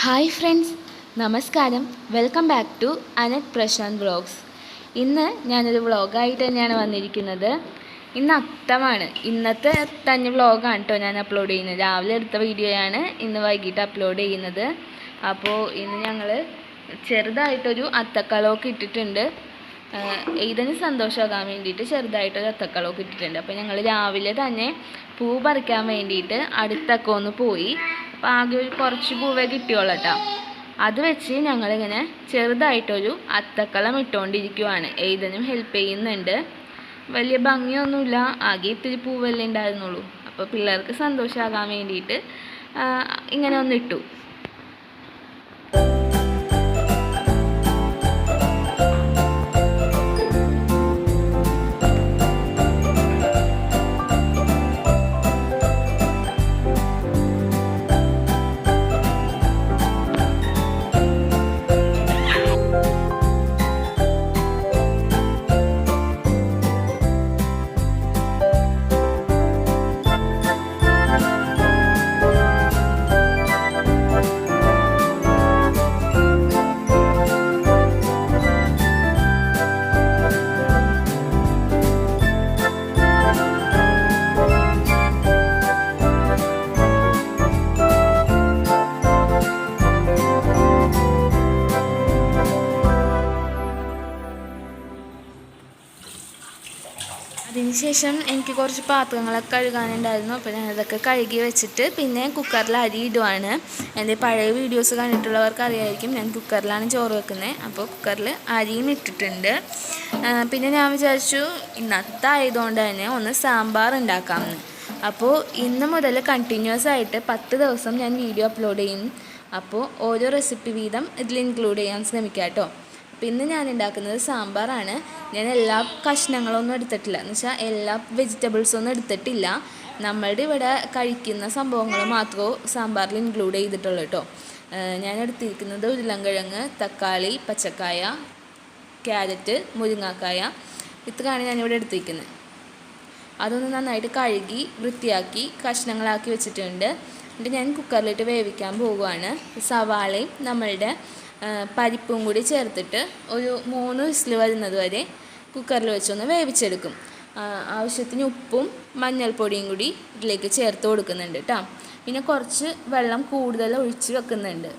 Hi friends നമസ്കാരം. Welcome back to Ananth Prashanth vlogs ഇന്ന് ഞാനൊരു വ്ളോഗായിട്ട് തന്നെയാണ് വന്നിരിക്കുന്നത്. ഇന്ന് അത്തമാണ്. ഇന്നത്തെ തന്നെ വ്ളോഗാണ് കേട്ടോ ഞാൻ അപ്ലോഡ് ചെയ്യുന്നത്. രാവിലെ എടുത്ത വീഡിയോയാണ് ഇന്ന് വൈകിട്ട് അപ്ലോഡ് ചെയ്യുന്നത്. അപ്പോൾ ഇന്ന് ഞങ്ങൾ ചെറുതായിട്ടൊരു അത്തക്കളമൊക്കെ ഇട്ടിട്ടുണ്ട്. ഇതിന് സന്തോഷമാകാൻ വേണ്ടിയിട്ട് ചെറുതായിട്ടൊരു അത്തക്കളമൊക്കെ ഇട്ടിട്ടുണ്ട്. അപ്പോൾ ഞങ്ങൾ രാവിലെ തന്നെ പൂ പറിക്കാൻ വേണ്ടിയിട്ട് അടുത്തൊക്കെ ഒന്ന് പോയി. അപ്പോൾ ആകെ ഒരു കുറച്ച് പൂവേ കിട്ടിയോളൂ കേട്ടോ. അത് വെച്ച് ഞങ്ങളിങ്ങനെ ചെറുതായിട്ടൊരു അത്തക്കളം ഇട്ടുകൊണ്ടിരിക്കുവാണ് എഴുതനും ഹെൽപ്പ് ചെയ്യുന്നുണ്ട്. വലിയ ഭംഗിയൊന്നുമില്ല. ആകെ ഇത്തിരി പൂവല്ലേ ഉണ്ടായിരുന്നുള്ളൂ. അപ്പോൾ പിള്ളേർക്ക് സന്തോഷമാകാൻ വേണ്ടിയിട്ട് ഇങ്ങനെ ഒന്ന് അതിനുശേഷം എനിക്ക് കുറച്ച് പാത്രങ്ങളൊക്കെ കഴുകാനുണ്ടായിരുന്നു. അപ്പോൾ ഞാൻ അതൊക്കെ കഴുകി വെച്ചിട്ട് പിന്നെ കുക്കറിൽ അരി ഇടുവാണ്. എന്റെ പഴയ വീഡിയോസ് കണ്ടിട്ടുള്ളവർക്ക് അറിയായിരിക്കും ഞാൻ കുക്കറിലാണ് ചോറ് വെക്കുന്നത് അപ്പോൾ കുക്കറിൽ അരിയും ഇട്ടിട്ടുണ്ട്. പിന്നെ ഞാൻ വിചാരിച്ചു ഇന്നത്തെ ആയതുകൊണ്ട് തന്നെ ഒന്ന് സാമ്പാർ ഉണ്ടാക്കാമെന്ന്. അപ്പോൾ ഇന്ന് മുതൽ കണ്ടിന്യൂസ് ആയിട്ട് പത്ത് ദിവസം ഞാൻ വീഡിയോ അപ്ലോഡ് ചെയ്യും. അപ്പോൾ ഓരോ റെസിപ്പി വീതം ഇതിൽ ഇൻക്ലൂഡ് ചെയ്യാൻ ശ്രമിക്കാം കേട്ടോ അപ്പോൾ ഇന്ന് ഞാൻ ഉണ്ടാക്കുന്നത് സാമ്പാറാണ്. ഞാൻ എല്ലാ കഷ്ണങ്ങളൊന്നും എടുത്തിട്ടില്ല. എന്ന് വെച്ചാൽ എല്ലാ വെജിറ്റബിൾസും ഒന്നും എടുത്തിട്ടില്ല. നമ്മളുടെ ഇവിടെ കഴിക്കുന്ന സംഭവങ്ങൾ മാത്രമേ സാമ്പാറിൽ ഇൻക്ലൂഡ് ചെയ്തിട്ടുള്ളൂ കേട്ടോ. ഞാൻ എടുത്തിരിക്കുന്നത് ഉരുളൻകിഴങ്ങ് തക്കാളി പച്ചക്കായ ക്യാരറ്റ് മുരിങ്ങാക്കായ. ഇത്രയാണ് ഞാനിവിടെ എടുത്തിരിക്കുന്നത്. അതൊന്ന് നന്നായിട്ട് കഴുകി വൃത്തിയാക്കി കഷ്ണങ്ങളാക്കി വെച്ചിട്ടുണ്ട്. എന്നിട്ട് ഞാൻ കുക്കറിലിട്ട് വേവിക്കാൻ പോവുകയാണ്. സവാളയും നമ്മളുടെ പരിപ്പും കൂടി ചേർത്തിട്ട് ഒരു മൂന്ന് വിസിൽ വരുന്നത് വരെ കുക്കറിൽ വെച്ചൊന്ന് വേവിച്ചെടുക്കും. ആവശ്യത്തിന് ഉപ്പും മഞ്ഞൾപ്പൊടിയും കൂടി ഇതിലേക്ക് ചേർത്ത് കൊടുക്കുന്നുണ്ട് കേട്ടോ പിന്നെ കുറച്ച് വെള്ളം കൂടുതൽ ഒഴിച്ച് വെക്കുന്നുണ്ട്.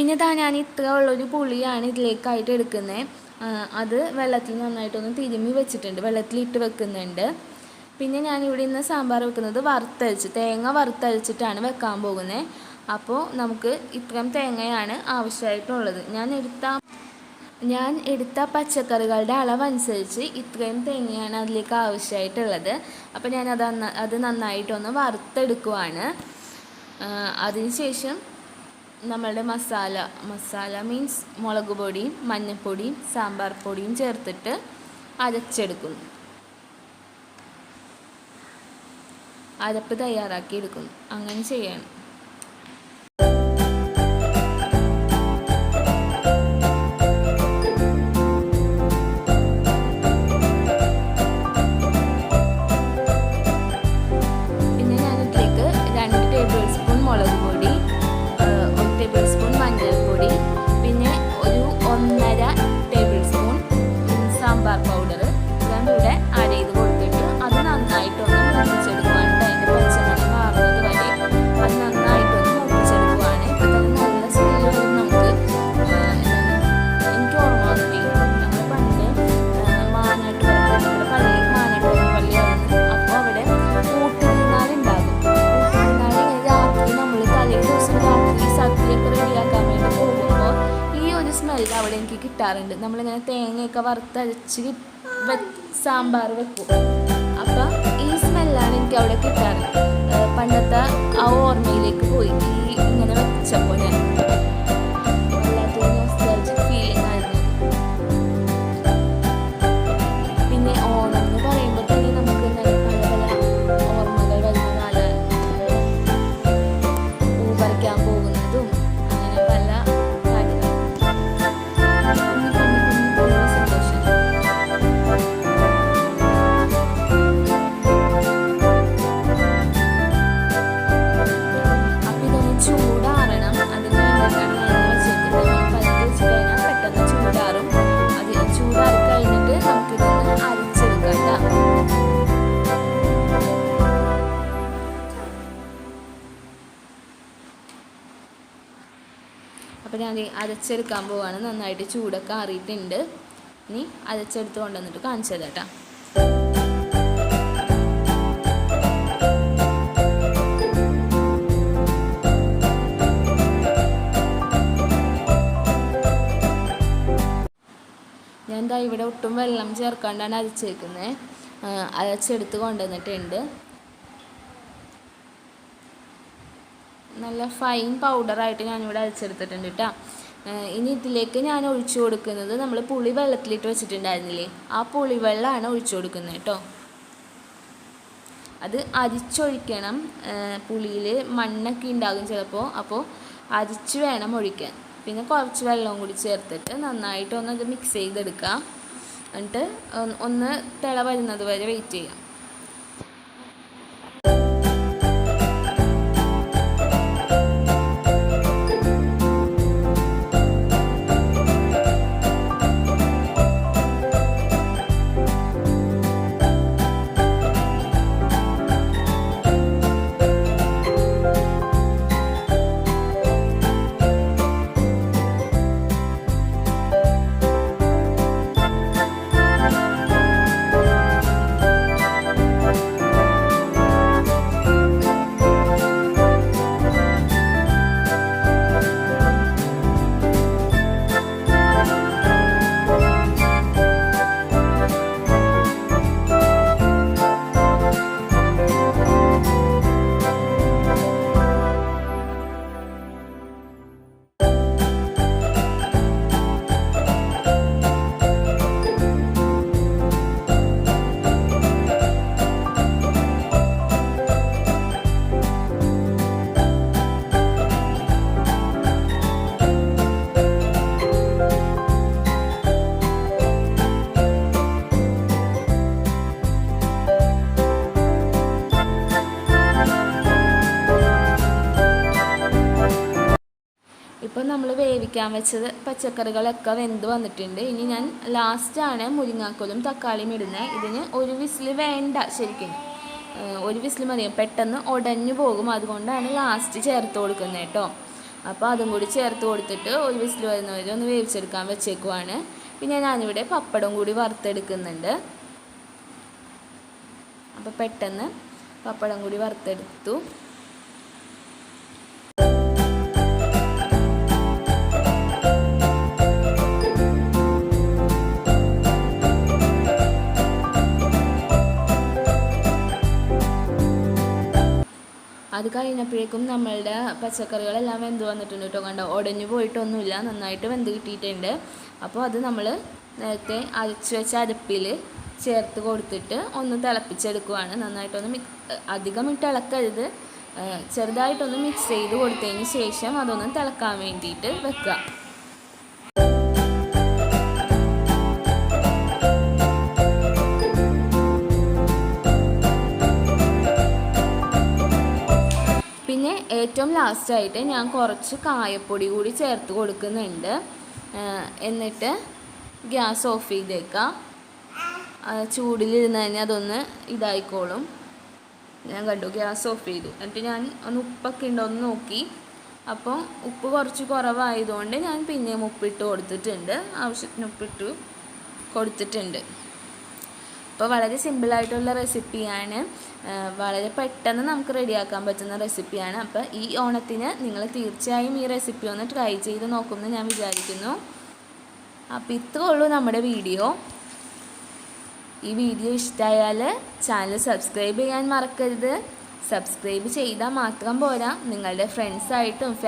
പിന്നെ ഇതാ ഞാൻ ഇത്ര ഉള്ളൊരു പുളിയാണ് ഇതിലേക്കായിട്ട് എടുക്കുന്നത് അത് വെള്ളത്തിൽ നന്നായിട്ടൊന്ന് തിരുമ്മി വെച്ചിട്ടുണ്ട്. വെള്ളത്തിലിട്ട് വെക്കുന്നുണ്ട്. പിന്നെ ഞാൻ ഇവിടെ ഇന്ന് സാമ്പാർ വെക്കുന്നത് വറുത്തരച്ച് തേങ്ങ വറുത്തരച്ചിട്ടാണ് വെക്കാൻ പോകുന്നത് അപ്പോൾ നമുക്ക് ഇത്രയും തേങ്ങയാണ് ആവശ്യമായിട്ടുള്ളത്. ഞാൻ എടുത്ത ഞാൻ എടുത്ത പച്ചക്കറികളുടെ അളവനുസരിച്ച് ഇത്രയും തേങ്ങയാണ് അതിലേക്ക് ആവശ്യമായിട്ടുള്ളത്. അപ്പോൾ ഞാനത് അത് നന്നായിട്ടൊന്ന് വറുത്തെടുക്കുവാണ്. അതിനുശേഷം നമ്മളുടെ മസാല മസാല മീൻസ് മുളക് പൊടിയും മഞ്ഞൾപ്പൊടിയും സാമ്പാർ പൊടിയും ചേർത്തിട്ട് അരച്ചെടുക്കുന്നു. അരപ്പ് തയ്യാറാക്കി എടുക്കുന്നു അങ്ങനെ ചെയ്യണം. കിട്ടാറുണ്ട്. നമ്മളിങ്ങനെ തേങ്ങയൊക്കെ വറുത്തരച്ച് സാമ്പാർ വെക്കും. അപ്പം ഈ സ്മെല്ലാണ് എനിക്ക് അവിടെ കിട്ടാറ് പണ്ടത്തെ ആ ഓർമ്മയിലേക്ക് പോയി. ഈ ഇങ്ങനെ വെച്ചപ്പോൾ ഞാൻ ഞാൻ അരച്ചെടുക്കാൻ പോവാണ്. നന്നായിട്ട് ചൂടൊക്കെ ആറിയിട്ടുണ്ട്. ഇനി അരച്ചെടുത്ത് കൊണ്ടുവന്നിട്ട് കാണിച്ചു തരാം കേട്ടോ. ഞാൻ ഇവിടെ ഒട്ടും വെള്ളം ചേർക്കാണ്ടാണ് അരച്ചേക്കുന്നത് അരച്ചെടുത്ത് കൊണ്ടുവന്നിട്ടുണ്ട്. നല്ല ഫൈൻ പൗഡറായിട്ട് ഞാനിവിടെ അരച്ചെടുത്തിട്ടുണ്ട് കേട്ടോ ഇനി ഇതിലേക്ക് ഞാൻ ഒഴിച്ചു കൊടുക്കുന്നത് നമ്മൾ പുളി വെള്ളത്തിലിട്ട് വെച്ചിട്ടുണ്ടായിരുന്നില്ലേ? ആ പുളി വെള്ളമാണ് ഒഴിച്ചു കൊടുക്കുന്നത് കേട്ടോ അത് അരിച്ചൊഴിക്കണം. പുളിയിൽ മണ്ണൊക്കെ ഉണ്ടാകും ചിലപ്പോൾ അപ്പോൾ അരിച്ച് വേണം ഒഴിക്കാൻ. പിന്നെ കുറച്ച് വെള്ളവും കൂടി ചേർത്തിട്ട് നന്നായിട്ട് ഒന്ന് അത് മിക്സ് ചെയ്തെടുക്കുക എന്നിട്ട് ഒന്ന് തിള വരുന്നത് വരെ വെയിറ്റ് ചെയ്യാം. വേവിക്കാൻ വെച്ചത് പച്ചക്കറികളൊക്കെ വെന്ത് വന്നിട്ടുണ്ട്. ഇനി ഞാൻ ലാസ്റ്റാണ് മുരിങ്ങാക്കോലും തക്കാളിയും ഇടുന്നത് ഇതിന് ഒരു വിസിൽ വേണ്ട ശരിക്കും. ഒരു വിസിൽ മതി. പെട്ടെന്ന് ഉടഞ്ഞു പോകും. അതുകൊണ്ടാണ് ലാസ്റ്റ് ചേർത്ത് കൊടുക്കുന്നത് കേട്ടോ. അപ്പോൾ അതും കൂടി ചേർത്ത് കൊടുത്തിട്ട് ഒരു വിസിൽ വരുന്നവരെ ഒന്ന് വേവിച്ചെടുക്കാൻ വെച്ചേക്കുവാണ്. പിന്നെ ഞാനിവിടെ പപ്പടം കൂടി വറുത്തെടുക്കുന്നുണ്ട്. അപ്പോൾ പെട്ടെന്ന് പപ്പടം കൂടി വറുത്തെടുത്തു. കഴിഞ്ഞപ്പോഴേക്കും നമ്മളുടെ പച്ചക്കറികളെല്ലാം വെന്ത് വന്നിട്ടുണ്ട് കേട്ടോ. കണ്ടോ? ഉടഞ്ഞു പോയിട്ടൊന്നുമില്ല. നന്നായിട്ട് വെന്ത് കിട്ടിയിട്ടുണ്ട്. അപ്പോൾ അത് നമ്മൾ നേരത്തെ അരച്ച് വെച്ച അരപ്പിൽ ചേർത്ത് കൊടുത്തിട്ട് ഒന്ന് തിളപ്പിച്ചെടുക്കുവാണ്. നന്നായിട്ടൊന്ന് മിക് അധികം ഇട്ട് ഇളക്കരുത്. ചെറുതായിട്ടൊന്ന് മിക്സ് ചെയ്ത് കൊടുത്തതിന് ശേഷം അതൊന്ന് തിളക്കാൻ വേണ്ടിയിട്ട് വെക്കുക. ഏറ്റവും ലാസ്റ്റായിട്ട് ഞാൻ കുറച്ച് കായപ്പൊടി കൂടി ചേർത്ത് കൊടുക്കുന്നുണ്ട്. എന്നിട്ട് ഗ്യാസ് ഓഫ് ചെയ്തേക്കാം. ചൂടിലിരുന്ന് തന്നെ അതൊന്ന് ഇതായിക്കോളും. ഞാൻ കണ്ടു ഗ്യാസ് ഓഫ് ചെയ്തു. എന്നിട്ട് ഞാൻ ഒന്ന് ഉപ്പൊക്കെ ഉണ്ടോ ഒന്ന് നോക്കി. അപ്പോൾ ഉപ്പ് കുറച്ച് കുറവായതുകൊണ്ട് ഞാൻ പിന്നെയും ഉപ്പിട്ട് കൊടുത്തിട്ടുണ്ട്. ആവശ്യത്തിന് ഉപ്പിട്ട് കൊടുത്തിട്ടുണ്ട്. അപ്പോൾ വളരെ സിമ്പിളായിട്ടുള്ള റെസിപ്പിയാണ്. വളരെ പെട്ടെന്ന് നമുക്ക് റെഡിയാക്കാൻ പറ്റുന്ന റെസിപ്പിയാണ്. അപ്പോൾ ഈ ഓണത്തിന് നിങ്ങൾ തീർച്ചയായും ഈ റെസിപ്പി ഒന്ന് ട്രൈ ചെയ്ത് നോക്കുമെന്ന് ഞാൻ വിചാരിക്കുന്നു. അപ്പോൾ ഇത്രേ ഉള്ളൂ നമ്മുടെ വീഡിയോ. ഈ വീഡിയോ ഇഷ്ടമായാൽ ചാനൽ സബ്സ്ക്രൈബ് ചെയ്യാൻ മറക്കരുത്. സബ്സ്ക്രൈബ് ചെയ്താൽ മാത്രം പോരാ. നിങ്ങളുടെ ഫ്രണ്ട്സായിട്ടും